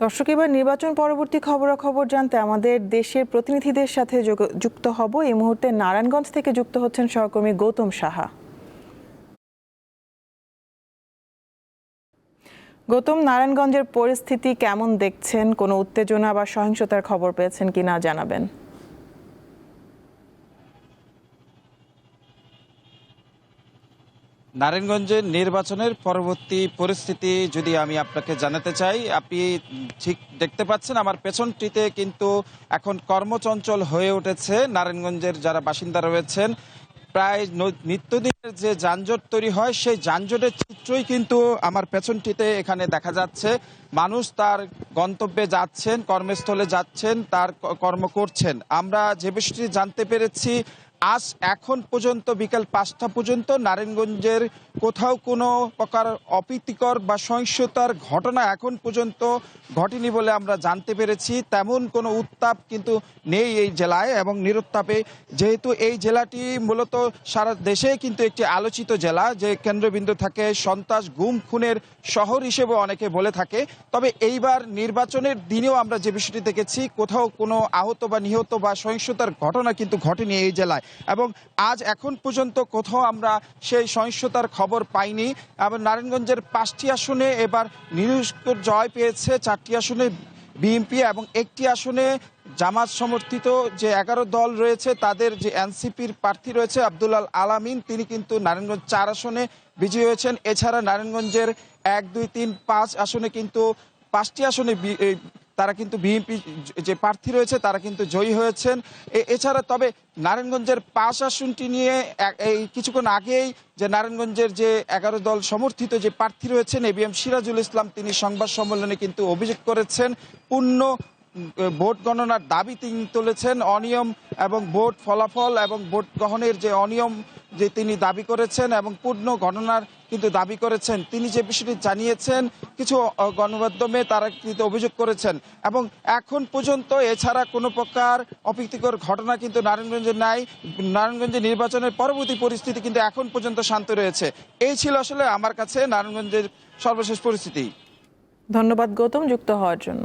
দর্শক, এবার নির্বাচন পরবর্তী খবরাখবর জানতে আমাদের দেশের প্রতিনিধিদের সাথে যুক্ত হব। এই মুহূর্তে নারায়ণগঞ্জ থেকে যুক্ত হচ্ছেন সহকর্মী গৌতম সাহা। গৌতম, নারায়ণগঞ্জের পরিস্থিতি কেমন দেখছেন? কোনো উত্তেজনা বা সহিংসতার খবর পেয়েছেন কিনা জানাবেন। নারায়ণগঞ্জের নির্বাচনের পরবর্তী পরিস্থিতি যদি আমি আপনাকে জানাতে চাই, আপনি ঠিক দেখতে পাচ্ছেন আমার পেছনটিতে কিন্তু এখন কর্মচঞ্চল হয়ে উঠেছে নারায়ণগঞ্জের যারা বাসিন্দা রয়েছেন। প্রায় নিত্যদিনের যে যানজট তৈরি হয়, সেই যানজটের চিত্রই কিন্তু আমার পেছনটিতে এখানে দেখা যাচ্ছে। মানুষ তার গন্তব্যে যাচ্ছেন, কর্মস্থলে যাচ্ছেন, তার কর্ম করছেন। আমরা যে বিষয়টি জানতে পেরেছি আজ এখন পর্যন্ত বিকেল পাঁচটা পর্যন্ত নারায়ণগঞ্জের কোথাও কোনো প্রকার অপ্রীতিকর বা সহিংসতার ঘটনা এখন পর্যন্ত ঘটেনি বলে আমরা জানতে পেরেছি। তেমন কোনো উত্তাপ কিন্তু নেই এই জেলায় এবং নিরুত্তাপে। যেহেতু এই জেলাটি মূলত সারা দেশে কিন্তু একটি আলোচিত জেলা, যে কেন্দ্রবিন্দু থাকে সন্ত্রাস, গুম, খুনের শহর হিসেবে অনেকে বলে থাকে। তবে এইবার নির্বাচনের দিনেও আমরা যে বিষয়টি দেখেছি, কোথাও কোনো আহত বা নিহত বা সহিংসতার ঘটনা কিন্তু ঘটেনি এই জেলায়। এবং আজ এখন পর্যন্ত কোথাও আমরা সেই সহিংসতার খবর পাইনি এবং নারায়ণগঞ্জের পাঁচটি আসনে এবার নিরস্কর জয় পেয়েছে, চারটি আসনে বিএনপি এবং একটি আসনে জামাত সমর্থিত যে এগারো দল রয়েছে তাদের যে এনসিপির প্রার্থী রয়েছে আব্দুল আল আলামিন, তিনি কিন্তু নারায়ণগঞ্জ চার আসনে বিজয়ী হয়েছেন। এছাড়া নারায়ণগঞ্জের এক, দুই, তিন, পাঁচ আসনে কিন্তু পাঁচটি আসনে তারা কিন্তু বিএনপি যে প্রার্থী রয়েছে, তারা কিন্তু জয়ী হয়েছেন। এ- এছাড়া তবে নারায়ণগঞ্জের পাঁচ আসনটি নিয়ে এই কিছুক্ষণ আগেই যে নারায়ণগঞ্জের যে এগারো দল সমর্থিত যে প্রার্থী রয়েছেন এবিএম সিরাজুল ইসলাম, তিনি সংবাদ সম্মেলনে কিন্তু অভিযোগ করেছেন, পূর্ণ ভোট গণনার দাবি তিনি তুলেছেন অনিয়ম এবং ভোট ফলাফল এবং ভোট গ্রহণের যে অনিয়ম যে তিনি দাবি করেছেন এবং পূর্ণ গণনার কিন্তু দাবি করেছেন। তিনি যে বিষয়টি জানিয়েছেন, কিছু গণমাধ্যমে তারা কিন্তু অভিযোগ করেছেন এবং এখন পর্যন্ত এছাড়া কোনো প্রকার অপ্রীতিকর ঘটনা কিন্তু নারায়ণগঞ্জে নাই। নারায়ণগঞ্জে নির্বাচনের পরবর্তী পরিস্থিতি কিন্তু এখন পর্যন্ত শান্ত রয়েছে। এই ছিল আসলে আমার কাছে নারায়ণগঞ্জের সর্বশেষ পরিস্থিতি। ধন্যবাদ গৌতম, যুক্ত হওয়ার জন্য।